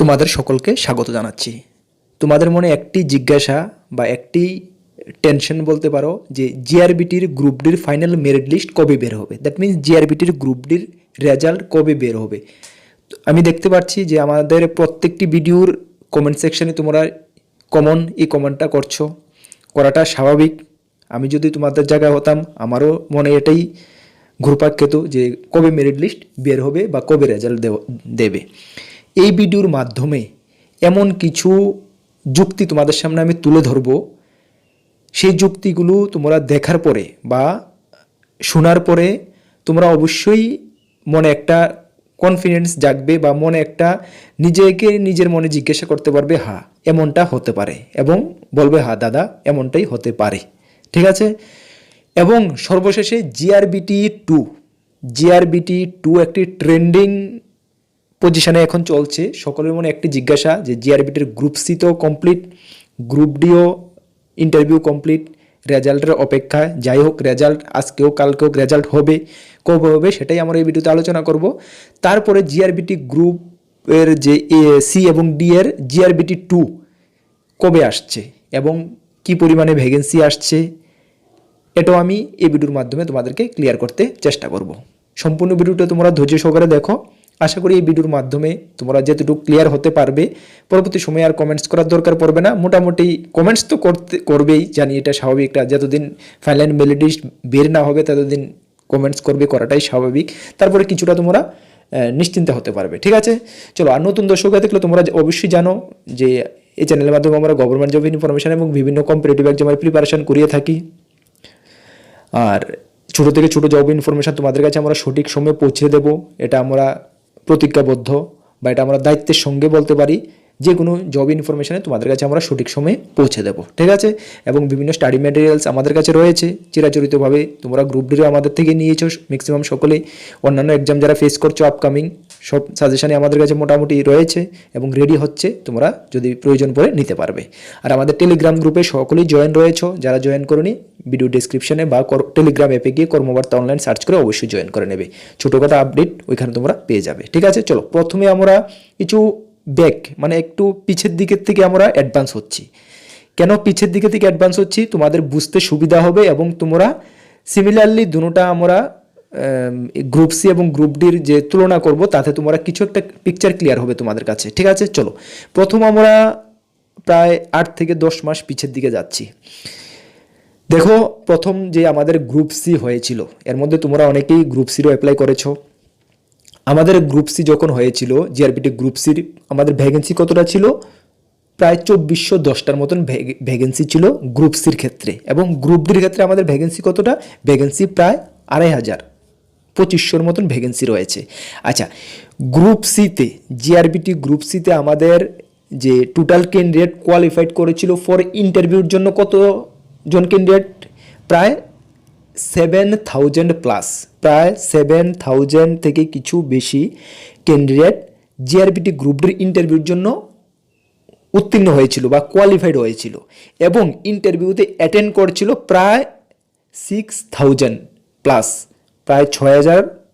তোমাদের সকলকে স্বাগত জানাচ্ছি। তোমাদের মনে একটি জিজ্ঞাসা বা একটি টেনশন বলতে পারো যে জিআরবিটির গ্রুপ ডির ফাইনাল মেরিট লিস্ট কবে বের হবে? দ্যাট মিনস জিআরবিটির গ্রুপ ডির রেজাল্ট কবে বের হবে? আমি দেখতে পাচ্ছি যে আমাদের প্রত্যেকটি ভিডিওর কমেন্ট সেকশনে তোমরা কমন এই কমেন্টটা করছ। করাটা স্বাভাবিক। আমি যদি তোমাদের জায়গায় হতাম, আমারও মনে এটাই ঘুরপাক খেত যে কবে মেরিট লিস্ট বের হবে বা কবে রেজাল্ট দেবে। এই ভিডিওর মাধ্যমে এমন কিছু যুক্তি তোমাদের সামনে আমি তুলে ধরবো। সেই যুক্তিগুলো তোমরা দেখার পরে বা শোনার পরে তোমরা অবশ্যই মনে একটা কনফিডেন্স জাগবে বা মনে একটা নিজেকে নিজের মনে জিজ্ঞাসা করতে পারবে, হা, এমনটা হতে পারে। এবং বলবে, হা, দাদা, এমনটাই হতে পারে। ঠিক আছে? এবং সর্বশেষে জিআরবিটি টু জিআরবিটি টু একটি ট্রেন্ডিং পজিশনে এখন চলছে। সকলের মনে একটি জিজ্ঞাসা যে জিআরবিটির গ্রুপ সি তো কমপ্লিট গ্রুপ ডিও ইন্টারভিউ কমপ্লিট রেজাল্টের অপেক্ষায়। যাই হোক রেজাল্ট আজকেও, কালকেও রেজাল্ট হবে, কবে হবে সেটাই আমরা এই ভিডিওতে আলোচনা করব। তারপরে জিআরবিটি গ্রুপের যে এ সি এবং ডি এর G R B T two কবে আসছে এবং কি পরিমাণে ভ্যাকেন্সি আসছে, এটাও আমি এই ভিডিওর মাধ্যমে তোমাদেরকে ক্লিয়ার করতে চেষ্টা করব। সম্পূর্ণ ভিডিওটা তোমরা ধৈর্য সহকারে দেখো। আশা করি এই ভিডিওর মাধ্যমে তোমরা যেতটুকু ক্লিয়ার হতে পারবে। পরবর্তী সময়ে আর কমেন্টস করার দরকার পড়বে না। মোটামুটি কমেন্টস তো করতে, করবেই, জানি এটা স্বাভাবিক এটা যতদিন ফাইনাল মেলোডিস্ট বের না হবে, ততদিন কমেন্টস করবে করাটাই স্বাভাবিক। তারপরে কিছুটা তোমরা নিশ্চিন্তে হতে পারবে, ঠিক আছে? চলো, আর নতুন দর্শক দেখলে তোমরা অবশ্যই জানো যে এই চ্যানেলের মাধ্যমে আমরা গভর্নমেন্ট জব ইনফরমেশন এবং বিভিন্ন কম্পিটিটিভ এক্সামের প্রিপারেশান করিয়ে থাকি। আর ছোটো থেকে ছোটো জব ইনফরমেশান তোমাদের কাছে আমরা সঠিক সময়ে পৌঁছে দেব। এটা আমরা প্রতিজ্ঞাবদ্ধ বা এটা আমরা দায়িত্বের সঙ্গে বলতে পারি, যে কোনো জব ইনফরমেশানে তোমাদের কাছে আমরা সঠিক সময়ে পৌঁছে দেবো, ঠিক আছে? এবং বিভিন্ন স্টাডি ম্যাটেরিয়ালস আমাদের কাছে রয়েছে, চিরাচরিতভাবে তোমরা গ্রুপ ডিরও আমাদের থেকে নিয়েছো ম্যাক্সিমাম সকলেই। অন্যান্য এক্সাম যারা ফেস করছ আপকামিং সব সাজেশনে আমাদের কাছে মোটামুটি রয়েছে এবং রেডি হচ্ছে, তোমরা যদি প্রয়োজন পড়ে নিতে পারবে। আর আমাদের টেলিগ্রাম গ্রুপে সকলেই জয়েন রয়েছো, যারা জয়েন করনি ভিডিও ডিসক্রিপশনে বা টেলিগ্রাম অ্যাপে গিয়ে কর্মবার্তা অনলাইন সার্চ করে অবশ্যই জয়েন করে নেবে। ছোটো কথা আপডেট ওইখানে তোমরা পেয়ে যাবে। ঠিক আছে? চলো, প্রথমে আমরা কিছু ব্যাক মানে একটু পিছের দিকের থেকে আমরা অ্যাডভান্স হচ্ছি। কেন পিছের দিকে থেকে অ্যাডভান্স হচ্ছি? তোমাদের বুঝতে সুবিধা হবে এবং তোমরা সিমিলারলি দুটোটা আমরা গ্রুপ সি এবং গ্রুপ ডির যে তুলনা করব, তাতে তোমরা কিছু একটা পিকচার ক্লিয়ার হবে তোমাদের কাছে। ঠিক আছে? চলো। প্রথম আমরা প্রায় আট থেকে দশ মাস পিছের দিকে যাচ্ছি। দেখো, প্রথম যে আমাদের গ্রুপ সি হয়েছিল, এর মধ্যে তোমরা অনেকেই গ্রুপ সিরও অ্যাপ্লাই করেছ। আমাদের গ্রুপ সি যখন হয়েছিল জিআরপিটি গ্রুপ সির আমাদের ভ্যাকেন্সি কতটা ছিল? প্রায় চব্বিশশো দশটার মতন ভ্যাকেন্সি ছিল গ্রুপ সির ক্ষেত্রে। এবং গ্রুপ ডির ক্ষেত্রে আমাদের ভ্যাকেন্সি কতটা? ভ্যাকেন্সি প্রায় আড়াই হাজার। পঁচিশশোর মতন ভ্যাকেন্সি রয়েছে। আচ্ছা গ্রুপ সিতে জিআরবিটি গ্রুপ সিতে আমাদের যে টোটাল ক্যান্ডিডেট কোয়ালিফাইড করেছিল ফর ইন্টারভিউর জন্য কতজন ক্যান্ডিডেট প্রায় সেভেন থাউজেন্ড প্লাস প্রায় সেভেন থাউজেন্ড থেকে কিছু বেশি ক্যান্ডিডেট জিআরবিটি গ্রুপ ডির ইন্টারভিউর জন্য উত্তীর্ণ হয়েছিল বা কোয়ালিফাইড হয়েছিল এবং ইন্টারভিউতে অ্যাটেন্ড করছিল প্রায় সিক্স থাউজেন্ড প্লাস প্রায় ছয় হাজার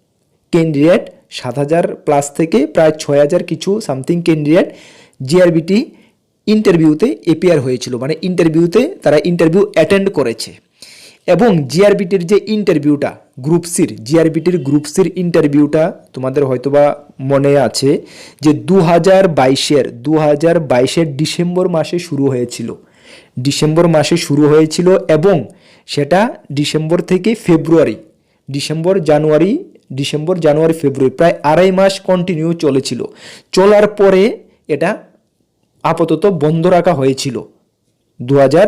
ক্যান্ডিডেট সাত হাজার প্লাস থেকে প্রায় ছয় হাজার কিছু সামথিং ক্যান্ডিডেট জিআরবিটি ইন্টারভিউতে এপিয়ার হয়েছিল। মানে ইন্টারভিউতে তারা ইন্টারভিউ অ্যাটেন্ড করেছে। এবং জিআরবিটির যে ইন্টারভিউটা গ্রুপ সির জিআরবিটির গ্রুপ সির ইন্টারভিউটা তোমাদের হয়তোবা মনে আছে যে দু হাজার বাইশের দু হাজার বাইশের ডিসেম্বর মাসে শুরু হয়েছিল। ডিসেম্বর মাসে শুরু হয়েছিল এবং সেটা ডিসেম্বর থেকে ফেব্রুয়ারি ডিসেম্বর, জানুয়ারি ডিসেম্বর, জানুয়ারি, ফেব্রুয়ারি, প্রায় আড়াই মাস কন্টিনিউ চলেছিল। চলার পরে এটা আপাতত বন্ধ রাখা হয়েছিল। দু হাজার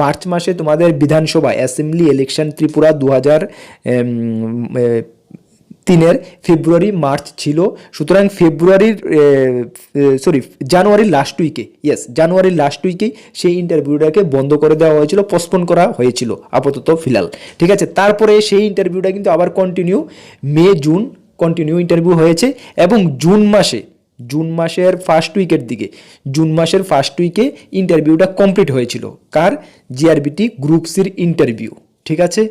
মার্চ মাসে তোমাদের বিধানসভা অ্যাসেম্বলি ইলেকশন ত্রিপুরা দু হাজার তিনের ফেব্রুয়ারি, মার্চ ছিল। সুতরাং ফেব্রুয়ারির সরি, জানুয়ারির লাস্ট উইকে ইয়েস জানুয়ারির লাস্ট উইকেই সেই ইন্টারভিউটাকে বন্ধ করে দেওয়া হয়েছিল পোস্টপোন করা হয়েছিল আপাতত ফিলহাল। ঠিক আছে, তারপরে সেই ইন্টারভিউটা কিন্তু আবার continue May, June continue interview হয়েছে এবং জুন মাসে, জুন মাসের ফার্স্ট উইকের দিকে, জুন মাসের ফার্স্ট উইকে ইন্টারভিউটা কমপ্লিট হয়েছিল। কার? জিআরবিটি গ্রুপ সির ইন্টারভিউ ঠিক আছে?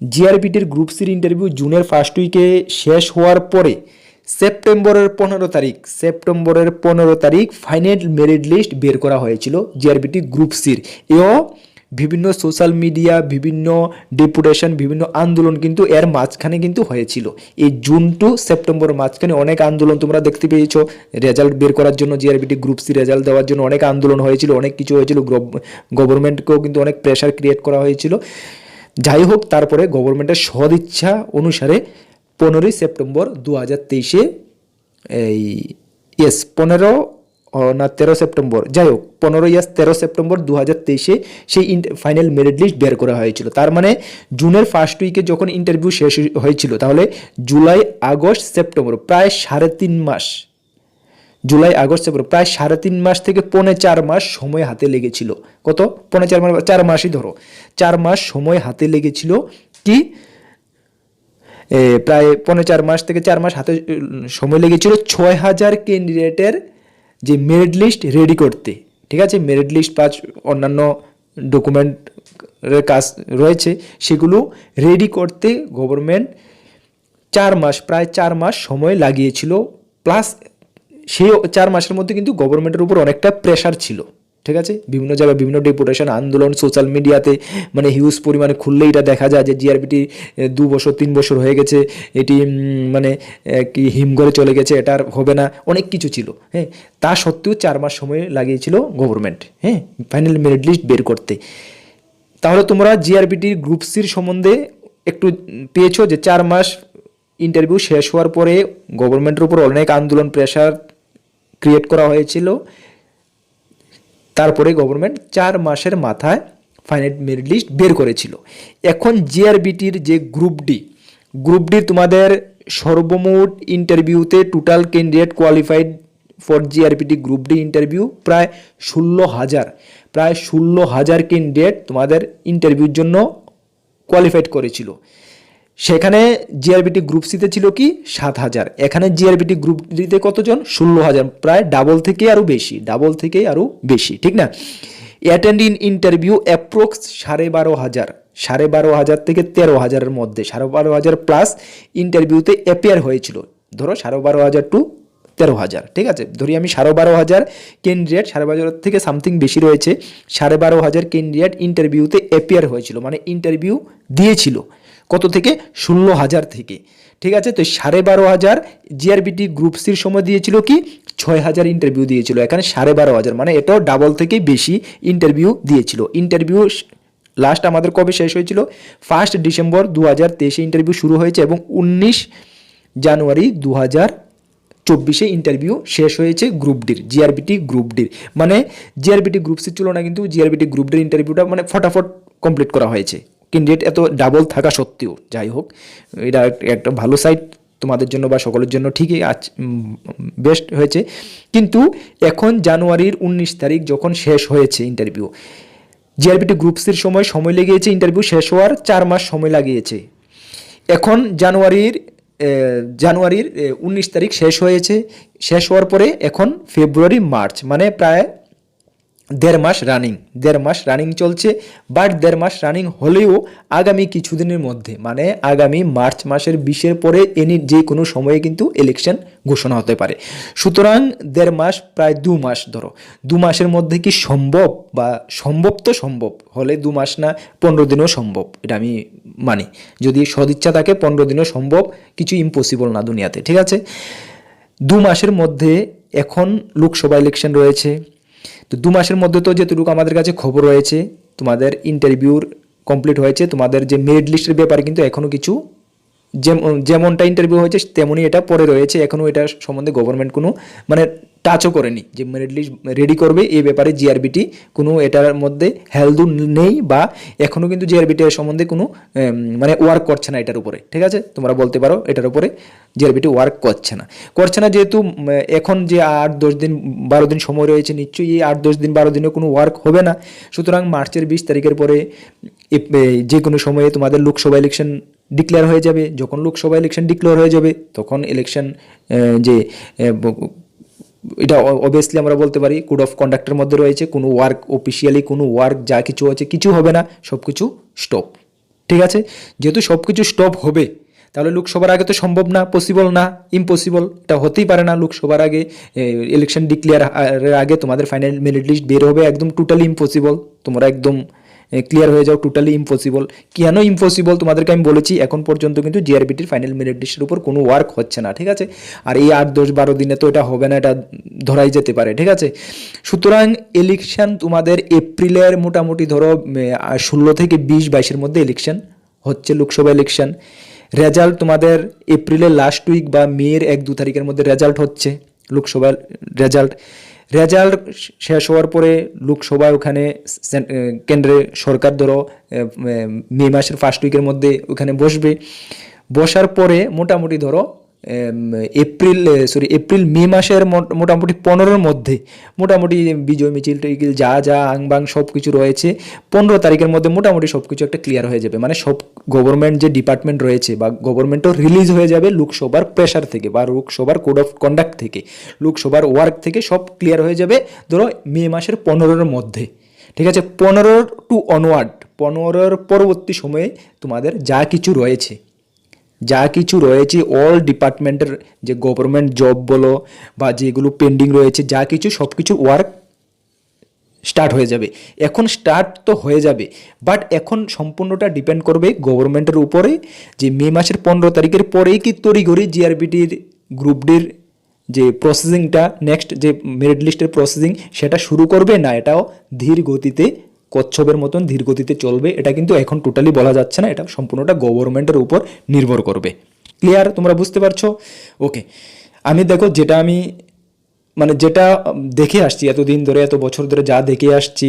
জিআরবিটির গ্রুপ সির ইন্টারভিউ জুনের ফার্স্ট উইকে শেষ হওয়ার পরে সেপ্টেম্বরের পনেরো তারিখ সেপ্টেম্বরের পনেরো তারিখ ফাইনাল মেরিট লিস্ট বের করা হয়েছিল জিআরপিটি গ্রুপ সির এও বিভিন্ন সোশ্যাল মিডিয়া বিভিন্ন ডেপুটেশন বিভিন্ন আন্দোলন কিন্তু এর মাঝখানে কিন্তু হয়েছিল। এই জুন টু সেপ্টেম্বরের মাঝখানে অনেক আন্দোলন তোমরা দেখতে পেয়েছ। রেজাল্ট বের করার জন্য জিআরবিটি গ্রুপ সি রেজাল্ট দেওয়ার জন্য অনেক আন্দোলন হয়েছিল, অনেক কিছু হয়েছিল গভর্নমেন্টকেও কিন্তু অনেক প্রেশার ক্রিয়েট করা হয়েছিল। যাই হোক তারপরে গভর্নমেন্টের সদিচ্ছা অনুসারে পনেরোই সেপ্টেম্বর দু হাজার তেইশে এই ইয়েস পনেরো না, তেরো সেপ্টেম্বর যাই হোক পনেরো ইয়াস তেরো সেপ্টেম্বর দু হাজার তেইশে সেই ফাইনাল মেরিট লিস্ট বের করা হয়েছিল। তার মানে জুনের ফার্স্ট উইকে যখন ইন্টারভিউ শেষ হয়েছিল, তাহলে জুলাই, আগস্ট, সেপ্টেম্বর, প্রায় সাড়ে তিন মাস জুলাই, আগস্ট সেপ্টেম্বর প্রায় সাড়ে তিন মাস থেকে পৌনে চার মাস সময় হাতে লেগেছিল। কত? পৌনে চার মাস, চার মাসই ধরো। চার মাস সময় হাতে লেগেছিল কি? প্রায় পৌনে চার মাস থেকে চার মাস হাতে, সময় লেগেছিল ছয় হাজার ক্যান্ডিডেটের যে মেরিট লিস্ট রেডি করতে। ঠিক আছে? মেরিট লিস্ট পাঁচ অন্যান্য ডকুমেন্টের কাজ রয়েছে, সেগুলো রেডি করতে গভর্নমেন্ট চার মাস, প্রায় চার মাস সময় লাগিয়েছিল। প্লাস সেই চার মাসের মধ্যে কিন্তু গভর্নমেন্টের উপর অনেকটা প্রেশার ছিল, ঠিক আছে? বিভিন্ন জায়গায় বিভিন্ন ডেপুটেশন আন্দোলন সোশ্যাল মিডিয়াতে মানে হিউজ পরিমাণে খুললে এটা দেখা যায় যে জিআরবিটি দু বছর, তিন বছর হয়ে গেছে, এটি মানে কি হিমঘরে চলে গেছে, এটা আর হবে না, অনেক কিছু ছিল হ্যাঁ? তা সত্ত্বেও চার মাস সময় লাগিয়েছিল গভর্নমেন্ট হ্যাঁ? ফাইনাল মেরিট লিস্ট বের করতে। তাহলে তোমরা জিআরবিটির গ্রুপ সির সম্বন্ধে একটু পেয়েছ যে চার মাস ইন্টারভিউ শেষ হওয়ার পরে গভর্নমেন্টের উপর অনেক আন্দোলন প্রেশার ক্রিয়েট করা হয়েছিল। তারপরে গভর্নমেন্ট চার মাসের মাথায় ফাইনাল মেরিট লিস্ট বের করেছিল। এখন জিআরবিটির যে গ্রুপ ডি গ্রুপ ডি তোমাদের সর্বমোট ইন্টারভিউতে total candidate qualified for GRPT group D interview প্রায় ষোলো হাজার। প্রায় ষোলো হাজার ক্যান্ডিডেট তোমাদের ইন্টারভিউর জন্য কোয়ালিফাইড করেছিল। সেখানে জিআরবিটি গ্রুপ সিতে ছিল কি? সাত হাজার। এখানে জিআরবিটি গ্রুপ ডিতে কতজন? ষোলো হাজার। প্রায় ডাবল থেকে আরও বেশি ডাবল থেকে আরও বেশি, ঠিক না? অ্যাটেন্ড ইন ইন্টারভিউ অ্যাপ্রক্স সাড়ে বারো হাজার। সাড়ে বারো হাজার থেকে তেরো হাজারের মধ্যে, সাড়ে বারো হাজার প্লাস ইন্টারভিউতে অ্যাপিয়ার হয়েছিল। ধরো সাড়ে বারো হাজার টু তেরো হাজার, ঠিক আছে? ধরি আমি সাড়ে বারো হাজার ক্যান্ডিডেট সাড়ে বারো হাজার থেকে সামথিং বেশি রয়েছে, সাড়ে বারো হাজার ক্যান্ডিডেট ইন্টারভিউতে অ্যাপিয়ার হয়েছিল মানে ইন্টারভিউ দিয়েছিল। কত থেকে? ষোলো হাজার থেকে। ঠিক আছে? তো সাড়ে বারো হাজার জিআরবিটি গ্রুপ সির সময় দিয়েছিল কি? ছয় হাজার ইন্টারভিউ দিয়েছিল। এখানে সাড়ে বারো হাজার। মানে এটাও ডাবল থেকে বেশি ইন্টারভিউ দিয়েছিল। ইন্টারভিউ লাস্ট আমাদের কবে শেষ হয়েছিল? ফার্স্ট ডিসেম্বর দু হাজার তেইশে ইন্টারভিউ শুরু হয়েছে এবং উনিশ জানুয়ারি দু হাজার চব্বিশে ইন্টারভিউ শেষ হয়েছে গ্রুপ ডির জিআরবিটি গ্রুপ ডির মানে জিআরবিটি গ্রুপ সির তুলনায় কিন্তু জিআরবিটি গ্রুপ ডির ইন্টারভিউটা মানে ফটাফট কমপ্লিট করা হয়েছে। ক্যান্ডিডেট এত ডাবল থাকা সত্ত্বেও, যাই হোক, এটা একটা ভালো সাইট তোমাদের জন্য বা সকলের জন্য ঠিকই আজ বেস্ট হয়েছে। কিন্তু এখন জানুয়ারির উনিশ তারিখ যখন শেষ হয়েছে ইন্টারভিউ জিআরবিটি গ্রুপ সির সময় সময় লেগেছে ইন্টারভিউ শেষ হওয়ার চার মাস সময় লাগিয়েছে। এখন জানুয়ারির জানুয়ারির উনিশ তারিখ শেষ হয়েছে। শেষ হওয়ার পরে এখন ফেব্রুয়ারি মার্চ মানে প্রায় দেড় মাস রানিং দেড় মাস রানিং চলছে বাট দেড় মাস রানিং হলেও আগামী কিছুদিনের মধ্যে মানে আগামী মার্চ মাসের বিশের পরে এনি যে কোনো সময়ে কিন্তু ইলেকশন ঘোষণা হতে পারে। সুতরাং দেড় মাস প্রায় দু মাস ধরো। দু মাসের মধ্যে কি সম্ভব বা সম্ভব তো সম্ভব, হলে দু মাস না, পনেরো দিনও সম্ভব, এটা আমি মানি। যদি সদিচ্ছা থাকে, পনেরো দিনও সম্ভব, কিছু ইম্পসিবল না দুনিয়াতে, ঠিক আছে? দু মাসের মধ্যে এখন লোকসভা ইলেকশন রয়েছে তো দু মাসের মধ্যে তো যেটুকু আমাদের কাছে খবর রয়েছে, তোমাদের ইন্টারভিউর কমপ্লিট হয়েছে, তোমাদের যে মেরিট লিস্টের ব্যাপারে কিন্তু এখনও কিছু যেমনটা ইন্টারভিউ হয়েছে তেমনই এটা পরে রয়েছে। এখনও এটা সম্বন্ধে গভর্নমেন্ট কোনো মানে টাচও করেনি যে মেরিট লিস্ট রেডি করবে এই ব্যাপারে জিআরবিটি কোনো এটার মধ্যে হেলদু নেই বা এখনও কিন্তু জিআরবিটি এর সম্বন্ধে কোনো মানে ওয়ার্ক করছে না এটার উপরে। ঠিক আছে? তোমরা বলতে পারো এটার উপরে জিআরবিটি ওয়ার্ক করছে না। করছে না যেহেতু এখন যে আট দশ দিন, বারো দিন সময় রয়েছে, নিশ্চয়ই এই আট দশ দিন, বারো দিনে কোনো ওয়ার্ক হবে না। সুতরাং মার্চের বিশ তারিখের পরে যে কোনো সময়ে তোমাদের লোকসভা ইলেকশন ডিক্লেয়ার হয়ে যাবে, যখন লোকসভা ইলেকশন ডিক্লেয়ার হয়ে যাবে, তখন ইলেকশন যে এটা অবভিয়াসলি আমরা বলতে পারি কোড অফ কন্ডাক্টের মধ্যে রয়েছে, কোনো ওয়ার্ক অফিসিয়ালি কোনো ওয়ার্ক যা কিছু আছে, কিছু হবে না সব কিছু স্টপ ঠিক আছে? যেহেতু সব কিছু স্টপ হবে, তাহলে লোকসভার আগে তো সম্ভব না পসিবল না ইম্পসিবল এটা হতেই পারে না লোকসভার আগে ইলেকশন ডিক্লেয়ার আগে তোমাদের ফাইনাল মেরিট লিস্ট বের হবে, একদম টোটালি ইম্পসিবল তোমরা একদম ক্লিয়ার হয়ে যাও টোটালি ইম্পসিবল কেন ইম্পসিবল তোমাদেরকে আমি বলেছি, এখন পর্যন্ত কিন্তু জিআরবিটির ফাইনাল মেরিট লিস্টের উপর কোনো ওয়ার্ক হচ্ছে না, ঠিক আছে? আর এই আট, দশ, বারো দিনে তো এটা হবে না, এটা ধরাই যেতে পারে, ঠিক আছে? সুতরাং ইলেকশন তোমাদের এপ্রিলের মোটামুটি ধরো ষোলো থেকে বিশ, বাইশের মধ্যে ইলেকশন হচ্ছে, লোকসভা ইলেকশন রেজাল্ট তোমাদের এপ্রিলের লাস্ট উইক বা মেয়ের এক, দু তারিখের মধ্যে রেজাল্ট হচ্ছে, লোকসভার রেজাল্ট রেজাল্ট শেষ হওয়ার পরে লোকসভা ওখানে কেন্দ্রে সরকার ধরো মে মাসের ফার্স্ট উইকের মধ্যে ওখানে বসবে। বসার পরে মোটামুটি ধরো এপ্রিল সরি এপ্রিল, মে মাসের মোট- মোটামুটি পনেরোর মধ্যে, মোটামুটি বিজয় মিছিল টিছিল যা যা আংবাং সব কিছু রয়েছে, পনেরো তারিখের মধ্যে মোটামুটি সব কিছু একটা ক্লিয়ার হয়ে যাবে। মানে সব গভর্নমেন্ট যে ডিপার্টমেন্ট রয়েছে বা গভর্নমেন্টও রিলিজ হয়ে যাবে লোকসভার প্রেশার থেকে বা লোকসভার কোড অফ কন্ডাক্ট থেকে, লোকসভার ওয়ার্ক থেকে সব ক্লিয়ার হয়ে যাবে, ধরো মে মাসের পনেরোর মধ্যে। ঠিক আছে? পনেরো টু অনওয়ার্ড পনেরোর পরবর্তী সময়ে তোমাদের যা কিছু রয়েছে যা কিছু রয়েছে অল ডিপার্টমেন্টের যে গভর্নমেন্ট জব বলো বা যেগুলো পেন্ডিং রয়েছে, যা কিছু সব কিছু ওয়ার্ক স্টার্ট হয়ে যাবে। এখন স্টার্ট তো হয়ে যাবে বাট এখন সম্পূর্ণটা ডিপেন্ড করবে গভর্নমেন্টের উপরে যে মে মাসের পনেরো তারিখের পরেই কি তড়িঘড়ি জিআরবিটির গ্রুপ ডির যে প্রসেসিংটা নেক্সট যে মেরিট লিস্টের প্রসেসিং সেটা শুরু করবে না? এটাও ধীর গতিতে কচ্ছপের মতন ধীরগতিতে চলবে, এটা কিন্তু এখন টোটালি বলা যাচ্ছে না, এটা সম্পূর্ণটা গভর্নমেন্টের উপর নির্ভর করবে। ক্লিয়ার তোমরা বুঝতে পারছ? ওকে আমি দেখো, যেটা আমি মানে যেটা দেখে আসছি, এতদিন ধরে, এত বছর ধরে যা দেখে আসছি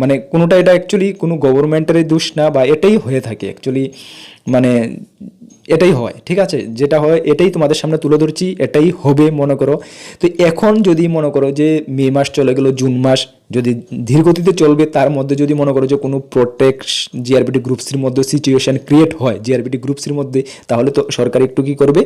মানে কোনোটা এটা অ্যাকচুয়ালি কোনো গভর্নমেন্টের দোষ না বা এটাই হয়ে থাকে অ্যাকচুয়ালি মানে এটাই হয়, ঠিক আছে? যেটা হয় এটাই তোমাদের সামনে তুলে ধরছি, এটাই হবে মনে করো। তো এখন যদি মনে করো যে মে মাস চলে গেলো, জুন মাস যদি ধীর গতিতে চলবে, তার মধ্যে যদি মনে করো যে কোনো প্রোটেক্ট জিআরবিটি গ্রুপসির মধ্যে সিচুয়েশন ক্রিয়েট হয় জিআরবিটি গ্রুপসির মধ্যে, তাহলে তো সরকার একটু কী করবে?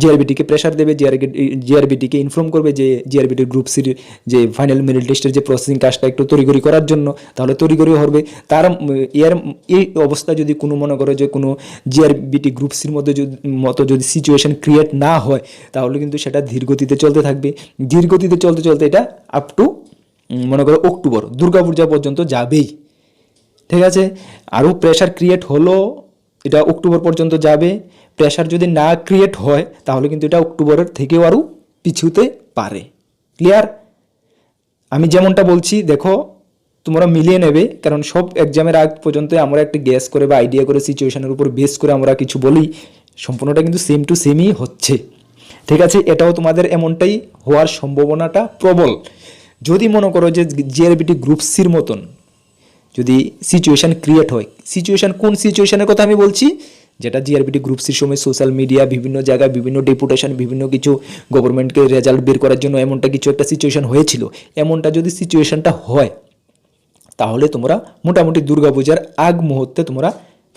জিআরবিটিকে প্রেশার দেবে জিআরবি জিআরবিটিকে ইনফর্ম করবে যে জিআরবিটি গ্রুপ সির যে ফাইনাল মেরিট লিস্টের যে প্রসেসিং কাজটা একটু তড়িঘড়ি করার জন্য, তাহলে তড়িঘড়ি হবে তার এর, এই অবস্থা যদি কোনো মনে করো যে কোনো জিআরবিটি গ্রুপ সির মধ্যে যদি, মতো যদি সিচুয়েশন ক্রিয়েট না হয়, তাহলে কিন্তু সেটা ধীরগতিতে চলতে থাকবে। ধীর গতিতে চলতে চলতে এটা আপ টু মনে করো অক্টোবর দুর্গাপূজা পর্যন্ত যাবেই। ঠিক আছে? আরও প্রেশার ক্রিয়েট হলো এটা অক্টোবর পর্যন্ত যাবে। প্রেশার যদি না ক্রিয়েট হয়, তাহলে কিন্তু এটা অক্টোবরের থেকেও আরও পিছুতে পারে। ক্লিয়ার আমি যেমনটা বলছি, দেখো, তোমরা মিলিয়ে নেবে, কারণ সব এক্সামের আগ পর্যন্ত আমরা একটা গ্যাস করে বা আইডিয়া করে সিচুয়েশনের উপর বেস করে আমরা কিছু বলি। সম্পূর্ণটা কিন্তু সেম টু সেমই হচ্ছে। ঠিক আছে? এটাও তোমাদের এমনটাই হওয়ার সম্ভাবনাটা প্রবল। যদি মনে করো যে জিআরবিটি গ্রুপ সির মতন যদি সিচুয়েশন ক্রিয়েট হয় সিচুয়েশন কোন সিচুয়েশনের কথা আমি বলছি? যেটা জিআরবিটি গ্রুপ সির সময় সোশ্যাল মিডিয়া বিভিন্ন জায়গায় বিভিন্ন ডেপুটেশন বিভিন্ন কিছু গভর্নমেন্টকে রেজাল্ট বের করার জন্য এমনটা কিছু একটা সিচুয়েশান হয়েছিল। এমনটা যদি সিচুয়েশানটা হয়, তাহলে তোমরা মোটামুটি দুর্গাপূজার আগ মুহূর্তে তোমরা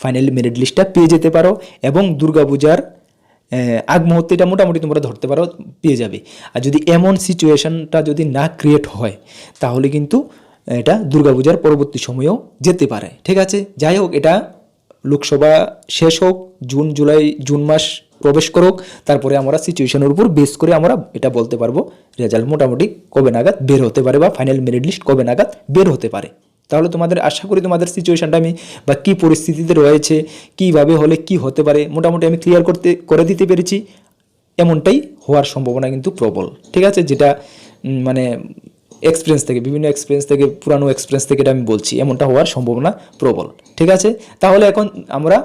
ফাইনাল মেরিট লিস্টটা পেয়ে যেতে পারো এবং দুর্গাপূজার আগ মুহূর্তে এটা মোটামুটি তোমরা ধরতে পারো, পেয়ে যাবে। আর যদি এমন সিচুয়েশনটা যদি না ক্রিয়েট হয়, তাহলে কিন্তু এটা দুর্গাপূজার পরবর্তী সময়েও যেতে পারে। ঠিক আছে? যাই হোক, এটা লোকসভা শেষ হোক, জুন, জুলাই, জুন মাস প্রবেশ করুক, তারপরে আমরা সিচুয়েশনের উপর বেস করে আমরা এটা বলতে পারব রেজাল্ট মোটামুটি কবে নাগাদ বের হতে পারে বা ফাইনাল মেরিট লিস্ট কবে নাগাদ বের হতে পারে। তাহলে তোমাদের, আশা করি তোমাদের সিচুয়েশানটা আমি বা কী পরিস্থিতিতে রয়েছে, কীভাবে হলে কি হতে পারে, মোটামুটি আমি ক্লিয়ার করতে, করে দিতে পেরেছি, এমনটাই হওয়ার সম্ভাবনা কিন্তু প্রবল। ঠিক আছে? যেটা মানে এক্সপিরিয়েন্স থেকে, বিভিন্ন এক্সপিরিয়েন্স থেকে, পুরানো এক্সপিরিয়েন্স থেকে এটা আমি বলছি। এমনটা হওয়ার সম্ভাবনা প্রবল। ঠিক আছে? তাহলে এখন আমরা,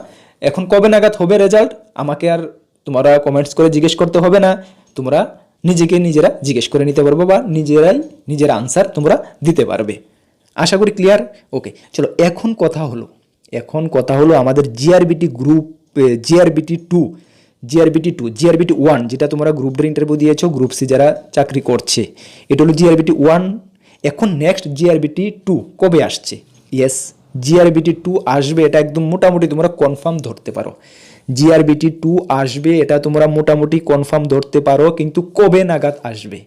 এখন কবে নাগাদ হবে রেজাল্ট আমাকে আর তোমরা কমেন্টস করে জিজ্ঞেস করতে হবে না। তোমরা নিজেকে নিজেরা জিজ্ঞেস করে নিতে পারব বা নিজেরাই নিজের আনসার তোমরা দিতে পারবে। আশা করি ক্লিয়ার ওকে চলো, এখন কথা হলো, এখন কথা হলো আমাদের GRBT group GRBT two GRBT two GRBT one যেটা তোমরা গ্রুপ ডের ইন্টারভিউ দিয়েছ গ্রুপ সি যারা চাকরি করছে, এটা হলো জিআরবিটি ওয়ান এখন নেক্সট জিআরবিটি টু কবে আসছে? ইয়েস জিআরবিটি টু আসবে, এটা একদম মোটামুটি তোমরা কনফার্ম ধরতে পারো। জিআরবিটি টু আসবে, এটা তোমরা মোটামুটি কনফার্ম ধরতে পারো, কিন্তু কবে নাগাদ আসবে?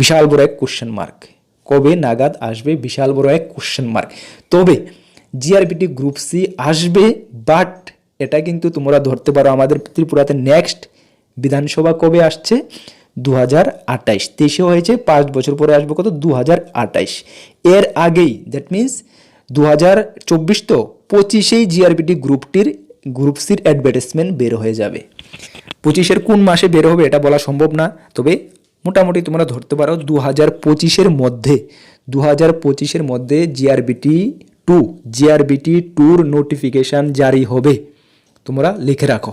বিশাল বড় এক কোশ্চেন মার্ক কবে নাগাদ আসবে? বিশাল বড় এক কোশ্চেন মার্ক তবে জিআরবিটি গ্রুপ সি আসবে বাট এটা কিন্তু তোমরা ধরতে পারো আমাদের ত্রিপুরাতে নেক্সট বিধানসভা কবে আসছে? দু হাজার আঠাইশ। তেইশে হয়েছে, পাঁচ বছর পরে আসবে কত? দু হাজার আঠাইশ। এর আগেই দ্যাট মিন্স দু হাজার চব্বিশ তো পঁচিশেই জিআরবিটি গ্রুপটির গ্রুপ সির অ্যাডভার্টাইজমেন্ট বের হয়ে যাবে। পঁচিশের কোন মাসে বের হবে এটা বলা সম্ভব না, তবে মোটামুটি তোমরা ধরতে পারো দু হাজার পঁচিশের মধ্যে দু হাজার পঁচিশের মধ্যে জিআরবিটি টু জিআরবিটি টুর নোটিফিকেশান জারি হবে। তোমরা লিখে রাখো।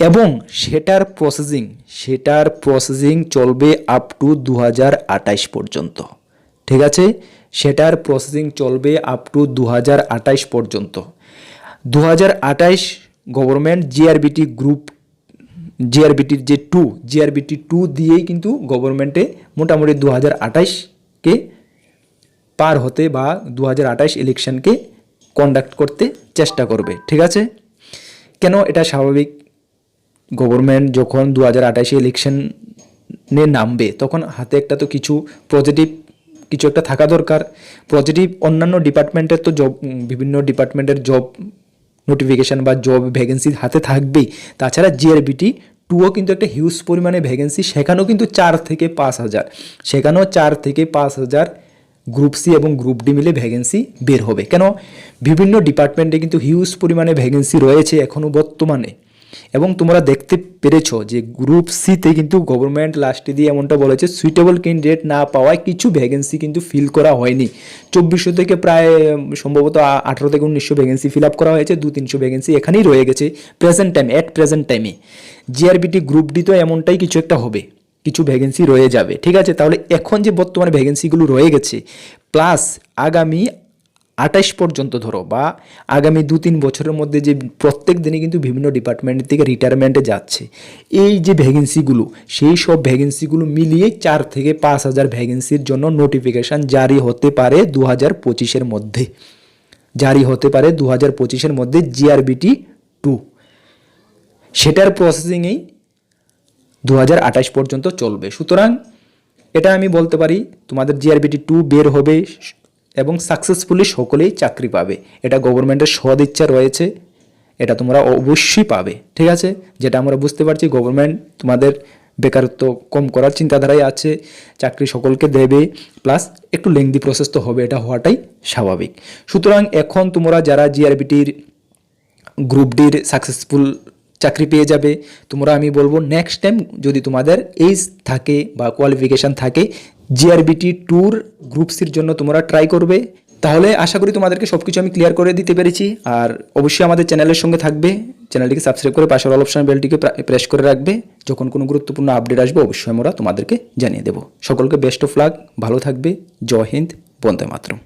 এবং সেটার প্রসেসিং সেটার প্রসেসিং চলবে আপ টু দু পর্যন্ত। ঠিক আছে? সেটার প্রসেসিং চলবে আপ টু দু পর্যন্ত। দু গভর্নমেন্ট জিআরবিটি গ্রুপ জিআরবিটির যে টু জিআরবিটি টু দিয়েই কিন্তু গভর্নমেন্টে মোটামুটি দু আঠাইশকে পার হতে বা দু ইলেকশনকে কন্ডাক্ট করতে চেষ্টা করবে। ঠিক আছে? কেন এটা স্বাভাবিক? গভর্নমেন্ট যখন দু হাজার আঠাশে ইলেকশনে নামবে, তখন হাতে একটা তো কিছু পজিটিভ কিছু একটা থাকা দরকার। পজিটিভ অন্যান্য ডিপার্টমেন্টের তো জব বিভিন্ন ডিপার্টমেন্টের জব নোটিফিকেশান বা জব ভ্যাকেন্সি হাতে থাকবেই। তাছাড়া জিআরবিটি টুও কিন্তু একটা হিউজ পরিমাণে ভ্যাকেন্সি সেখানেও কিন্তু চার থেকে পাঁচ হাজার। সেখানেও চার থেকে পাঁচ হাজার গ্রুপ সি এবং গ্রুপ ডি মিলে ভ্যাকেন্সি বের হবে। কেন? বিভিন্ন ডিপার্টমেন্টে কিন্তু হিউজ পরিমাণে ভ্যাকেন্সি রয়েছে এখনও বর্তমানে। এবং তোমরা দেখতে পেরেছ যে গ্রুপ সিতে কিন্তু গভর্নমেন্ট লাস্টে দিয়ে এমনটা বলেছে সুইটেবল ক্যান্ডিডেট না পাওয়ায় কিছু ভ্যাকেন্সি কিন্তু ফিল করা হয়নি। চব্বিশশো থেকে প্রায়, সম্ভবত আঠারো থেকে উনিশশো ভ্যাকেন্সি ফিল আপ করা হয়েছে দু তিনশো ভ্যাকেন্সি এখানেই রয়ে গেছে প্রেজেন্ট টাইম অ্যাট প্রেজেন্ট টাইমে জিআরবিটি গ্রুপ ডি তো এমনটাই কিছু একটা হবে। কিছু ভ্যাকেন্সি রয়ে যাবে, ঠিক আছে? তাহলে এখন যে বর্তমানে ভ্যাকেন্সিগুলো রয়ে গেছে প্লাস আগামী আঠাইশ পর্যন্ত ধরো বা আগামী দু তিন বছরের মধ্যে যে প্রত্যেক দিনে কিন্তু বিভিন্ন ডিপার্টমেন্ট থেকে রিটায়ারমেন্টে যাচ্ছে, এই যে ভ্যাকেন্সিগুলো সেই সব ভ্যাকেন্সিগুলো মিলিয়ে চার থেকে পাঁচ হাজার ভ্যাকেন্সির জন্য নোটিফিকেশান জারি হতে পারে দু হাজার পঁচিশের মধ্যে। জারি হতে পারে দু হাজার পঁচিশের মধ্যে জিআরবিটি টু সেটার প্রসেসিংয়েই দু পর্যন্ত চলবে। সুতরাং এটা আমি বলতে পারি, তোমাদের জিআরবিটি টু বের হবে এবং সাকসেসফুলি সকলেই চাকরি পাবে। এটা গভর্নমেন্টের সদ ইচ্ছা রয়েছে, এটা তোমরা অবশ্যই পাবে, ঠিক আছে? যেটা আমরা বুঝতে পারছি গভর্নমেন্ট তোমাদের বেকারত্ব কম করার চিন্তাধারায় আছে, চাকরি সকলকে দেবে প্লাস একটু লেংদি প্রসেস তো হবে, এটা হওয়াটাই স্বাভাবিক। সুতরাং এখন তোমরা যারা জিআরবিটির গ্রুপ ডির সাকসেসফুল চাকরি পেয়ে যাবে। তোমরা, আমি বলব নেক্সট টাইম যদি তোমাদের এইজ থাকে বা কোয়ালিফিকেশান থাকে জিআরবিটি ট্যুর গ্রুপ সির জন্য তোমরা ট্রাই করবে। তাহলে আশা করি তোমাদেরকে সব কিছু আমি ক্লিয়ার করে দিতে পেরেছি। আর অবশ্যই আমাদের চ্যানেলের সঙ্গে থাকবে। চ্যানেলটিকে সাবস্ক্রাইব করে পাশের অল অপশন বেলটিকে প্রেস করে রাখবে। যখন কোনো গুরুত্বপূর্ণ আপডেট আসবে, অবশ্যই আমরা তোমাদেরকে জানিয়ে দেবো। সকলকে বেস্ট অফ লাক ভালো থাকবে। জয় হিন্দ, বন্দে মাতরম।